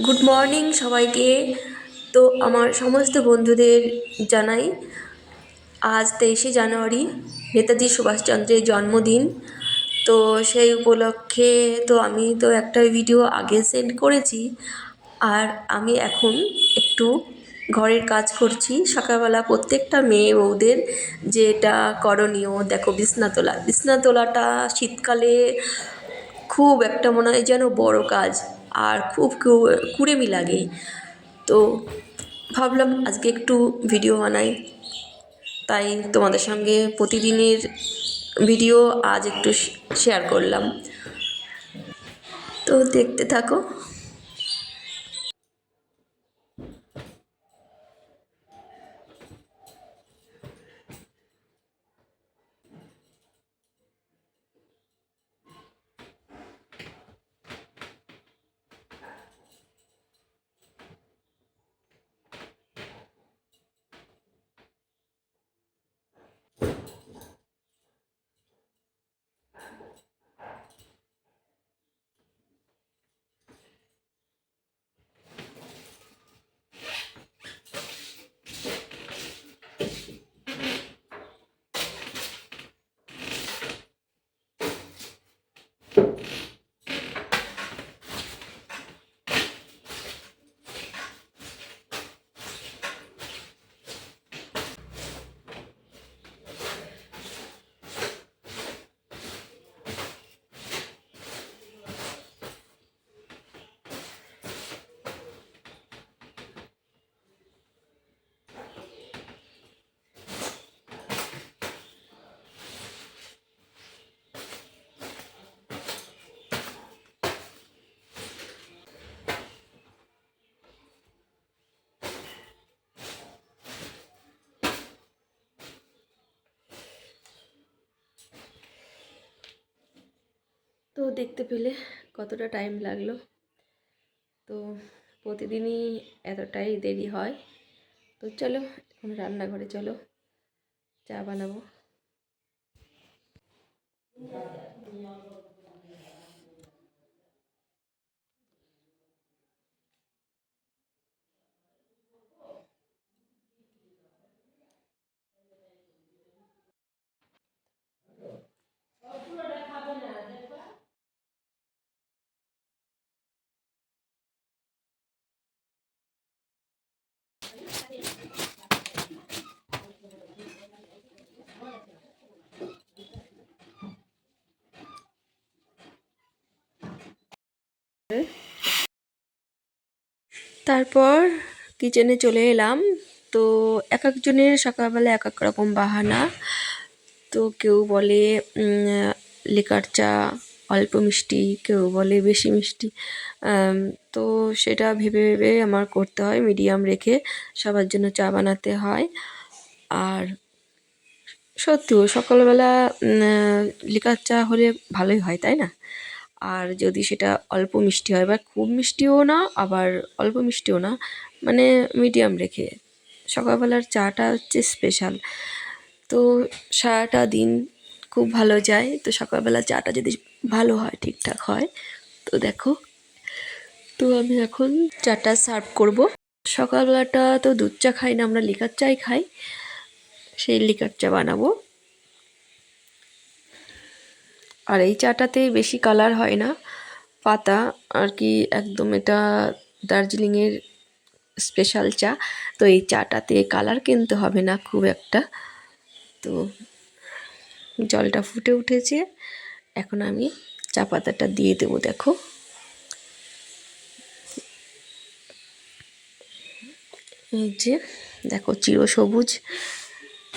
Good morning সবাইকে। তো আমার সমস্ত বন্ধুদের জানাই, আজ তেইশে জানুয়ারি, নেতাজি সুভাষচন্দ্রের জন্মদিন। তো সেই উপলক্ষে তো আমি তো একটা ভিডিও আগে সেন্ড করেছি, আর আমি এখন একটু ঘরের কাজ করছি। সকালবেলা প্রত্যেকটা মেয়ে বউদের যেটা করণীয়, দেখো বিছনা তোলা বিছনা তোলাটা শীতকালে খুব একটা মনে হয় যেন বড় কাজ। আর খুব কুড়েমি লাগে। তো ভাবলাম আজকে একটু ভিডিও বানাই। তাই তোমাদের সঙ্গে প্রতিদিনের ভিডিও আজ একটু শেয়ার করলাম। তো দেখতে থাকো। you. তো দেখতে পেলে কতটা টাইম লাগল। তো প্রতিদিনই এতটাই দেরি হয়। তো চলো, এখন রান্নাঘরে চলো, চা বানাবো। তারপর কিচেনে চলে এলাম। তো এক একজনের সকালবেলা এক এক রকম বাহানা। তো কেউ বলে লিকার চা, অল্প মিষ্টি, কেউ বলে বেশি মিষ্টি। তো সেটা ভেবে ভেবে আমার করতে হয় মিডিয়াম রেখে সবার জন্য চা বানাতে হয়। আর সত্যিও সকালবেলা লিকার চা হলে ভালোই হয়, তাই না? আর যদি সেটা অল্প মিষ্টি হয় বা খুব মিষ্টিও না, আবার অল্প মিষ্টিও না মানে মিডিয়াম রেখে। সকালবেলার চাটা হচ্ছে স্পেশাল তো সারাটা দিন খুব ভালো যায়। তো সকালবেলা চাটা যদি ভালো হয়, ঠিকঠাক হয়, তো দেখো। তো আমি এখন চাটা সার্ভ করব। সকালবেলাটা তো দুধ চা খাই না, আমরা লিকার চাই খাই। সেই লিকার চা বানাবো। আর এই চাটাতে বেশি কালার হয় না। পাতা, আর কি একদম এটা দার্জিলিংয়ের স্পেশাল চা। তো এই চাটাতে কালার কিনতে হবে না খুব একটা। তো জলটা ফুটে উঠেছে। এখন আমি চা পাতাটা দিয়ে দেবো, দেখো। এই যে, দেখো চিরসবুজ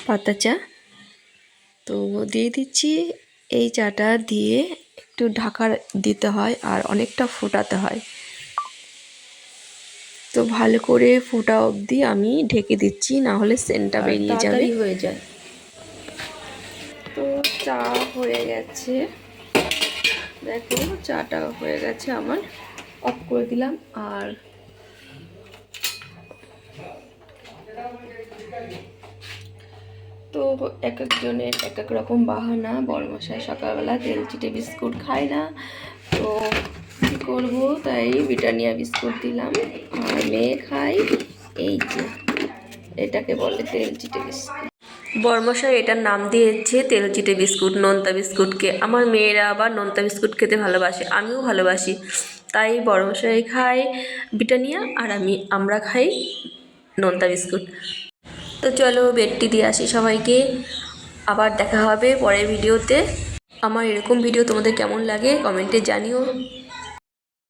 পাতা চা। তো দিয়ে দিচ্ছি। এই চাটা দিয়ে একটু ঢাকা দিতে হয় আর অনেকটা ফোটাতে হয়। তো ভালো করে ফোটা অবধি আমি ঢেকে দিচ্ছি না হলে সেন্টটা বেরিয়ে যাবে। হয়ে যায়। তো চা হয়ে গেছে। দেখো চাটা হয়ে গেছে আমার। অফ করে দিলাম আর তো এক একজনের এক এক রকম বাহানা। বড় মশাই সকালবেলা তেল চিটে বিস্কুট খায় না। তো কী করব? তাই ব্রিটানিয়া বিস্কুট দিলাম। আর মেয়ে খাই এই যে, এটাকে বলে তেল চিটে বিস্কুট। বর্মশাই এটার নাম দিয়েছে তেল চিটে বিস্কুট, নোনতা বিস্কুটকে। আমার মেয়েরা আবার নোনতা বিস্কুট খেতে ভালোবাসে, আমিও ভালোবাসি। তাই বর্মশাই খায় ব্রিটানিয়া আর আমি, আমরা খাই নোনতা বিস্কুট। তো চলো বেডটি দিয়ে আসি সবাইকে। আবার দেখা হবে পরের ভিডিওতে। আমার এরকম ভিডিও তোমাদের কেমন লাগে কমেন্টে জানিও।